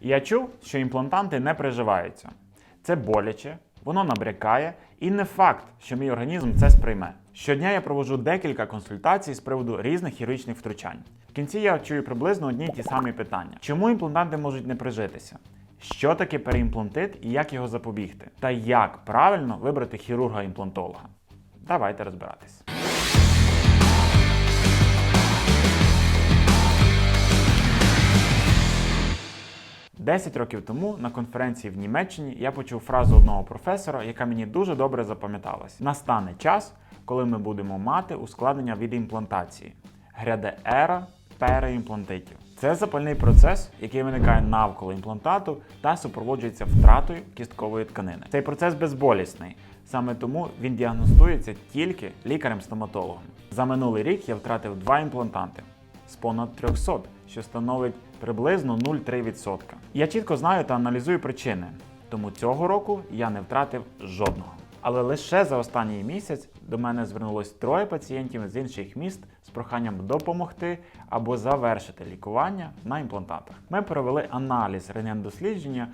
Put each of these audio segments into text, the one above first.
Я чув, що імплантанти не приживаються. Це боляче, воно набрякає, і не факт, що мій організм це сприйме. Щодня я проводжу декілька консультацій з приводу різних хірургічних втручань. В кінці я чую приблизно одні й ті самі питання: чому імплантанти можуть не прижитися? Що таке переімплантит і як його запобігти? Та як правильно вибрати хірурга-імплантолога? Давайте розбиратись. Десять років тому на конференції в Німеччині я почув фразу одного професора, яка мені дуже добре запам'яталась: настане час, коли ми будемо мати ускладнення від імплантації. Гряде ера переімплантитів. Це запальний процес, який виникає навколо імплантату та супроводжується втратою кісткової тканини. Цей процес безболісний, саме тому він діагностується тільки лікарем-стоматологом. За минулий рік я втратив два імплантанти з понад 300, що становить приблизно 0,3%. Я чітко знаю та аналізую причини, тому цього року я не втратив жодного. Але лише за останній місяць до мене звернулось троє пацієнтів з інших міст з проханням допомогти або завершити лікування на імплантатах. Ми провели аналіз рентген-дослідження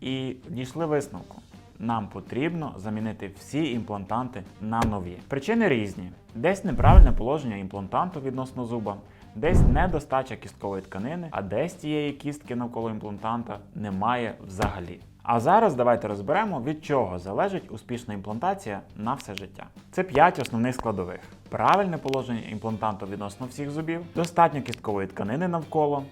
і дійшли висновку. Нам потрібно замінити всі імплантанти на нові. Причини різні: десь неправильне положення імплантанту відносно зуба, десь недостача кісткової тканини, а десь тієї кістки навколо імплантанта немає взагалі. А зараз давайте розберемо, від чого залежить успішна імплантація на все життя. Це 5 основних складових: правильне положення імплантанту відносно всіх зубів, достатньо кісткової тканини навколо,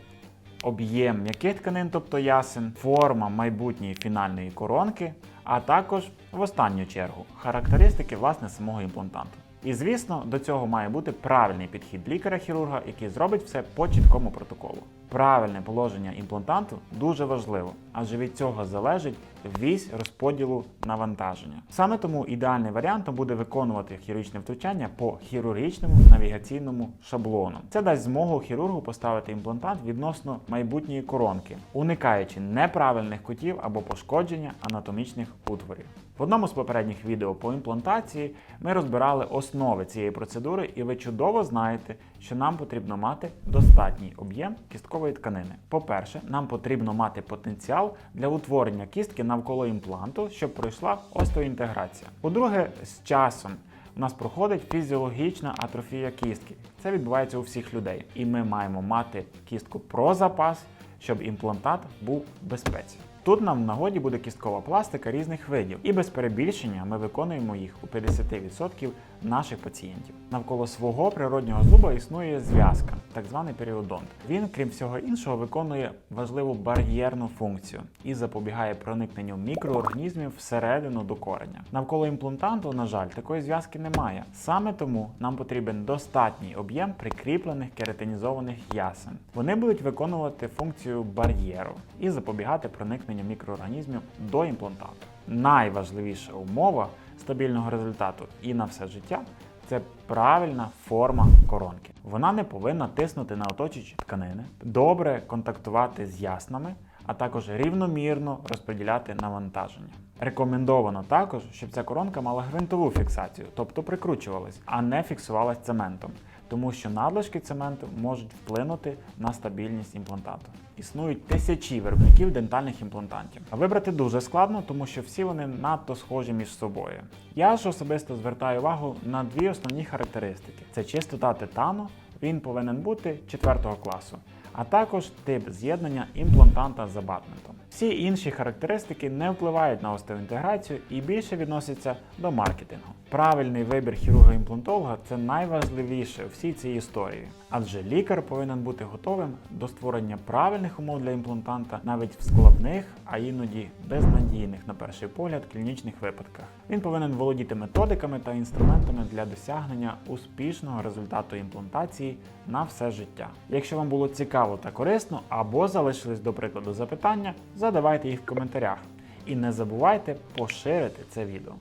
об'єм м'яких тканин, тобто ясен, форма майбутньої фінальної коронки, а також в останню чергу характеристики власне самого імплантанту. І звісно, до цього має бути правильний підхід лікаря-хірурга, який зробить все по чіткому протоколу. Правильне положення імплантанту дуже важливо, адже від цього залежить вісь розподілу навантаження. Саме тому ідеальний варіантом буде виконувати хірургічне втручання по хірургічному навігаційному шаблону. Це дасть змогу хірургу поставити імплантант відносно майбутньої коронки, уникаючи неправильних кутів або пошкодження анатомічних утворів. В одному з попередніх відео по імплантації ми розбирали основи цієї процедури, і ви чудово знаєте, що нам потрібно мати достатній об'єм кісткової тканини. По-перше, нам потрібно мати потенціал для утворення кістки навколо імпланту, щоб пройшла остеоінтеграція. По-друге, з часом у нас проходить фізіологічна атрофія кістки. Це відбувається у всіх людей. І ми маємо мати кістку про запас, щоб імплантат був в безпеці. Тут нам в нагоді буде кісткова пластика різних видів, і без перебільшення ми виконуємо їх у 50% наших пацієнтів. Навколо свого природнього зуба існує зв'язка, так званий періодонт. Він, крім всього іншого, виконує важливу бар'єрну функцію і запобігає проникненню мікроорганізмів всередину до кореня. Навколо імплантанту, на жаль, такої зв'язки немає. Саме тому нам потрібен достатній об'єм прикріплених кератинізованих ясен. Вони будуть виконувати функцію бар'єру і запобігати проникненню мікроорганізмів до імплантату. Найважливіша умова стабільного результату і на все життя це правильна форма коронки. Вона не повинна тиснути на оточуючі тканини, добре контактувати з яснами, а також рівномірно розподіляти навантаження. Рекомендовано також, щоб ця коронка мала гвинтову фіксацію, тобто прикручувалась, а не фіксувалась цементом, тому що надлишки цементу можуть вплинути на стабільність імплантату. Існують тисячі виробників дентальних імплантантів. А вибрати дуже складно, тому що всі вони надто схожі між собою. Я ж особисто звертаю увагу на дві основні характеристики: це чистота титану, він повинен бути 4 класу, а також тип з'єднання імплантанта з абатментом. Всі інші характеристики не впливають на остеоінтеграцію і більше відносяться до маркетингу. Правильний вибір хірурга-імплантолога це найважливіше у всій цій історії, адже лікар повинен бути готовим до створення правильних умов для імплантанта навіть в складних, а іноді безнадійних на перший погляд клінічних випадках. Він повинен володіти методиками та інструментами для досягнення успішного результату імплантації на все життя. Якщо вам було цікаво та корисно, або залишились до прикладу запитання, задавайте їх в коментарях. І не забувайте поширити це відео.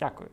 Дякую.